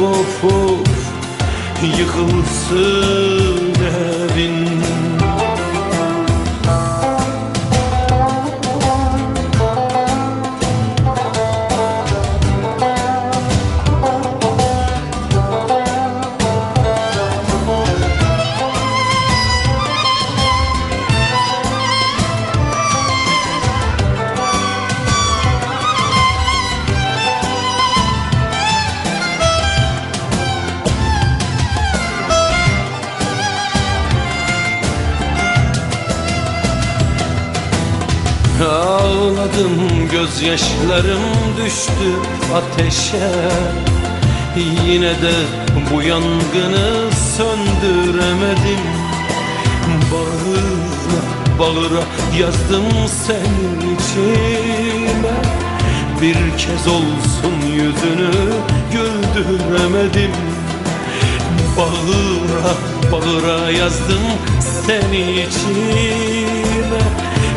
of of Yıkılsın evin Ağladım gözyaşlarım düştü ateşe. Yine de bu yangını söndüremedim. Bağıra bağıra yazdım senin içime. Bir kez olsun yüzünü güldüremedim. Bağıra bağıra yazdım seni içime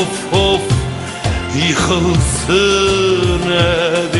of of Yıkılsın evin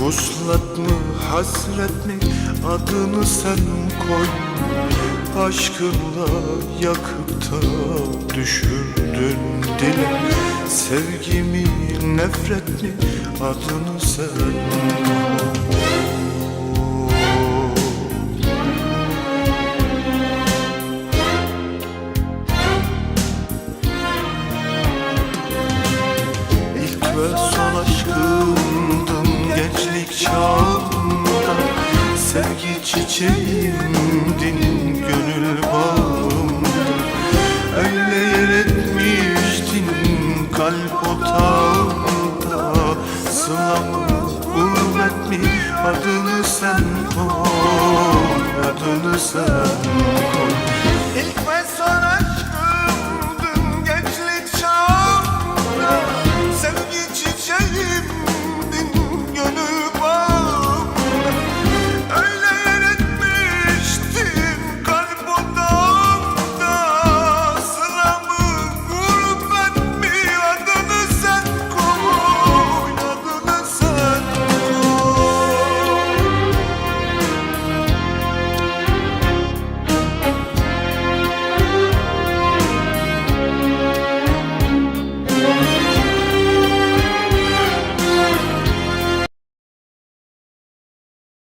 Vuslat mı hasret mi? Adını sen koy. Aşkınla yakıp da düşürdün dile Sevgi mi nefret mi? Adını sen koy çiçeğimdin gönül bağımda Öyle yer etmiştin kalp otağımda. Sıla mı gurbet mi? Adını sen koy Adını sen koy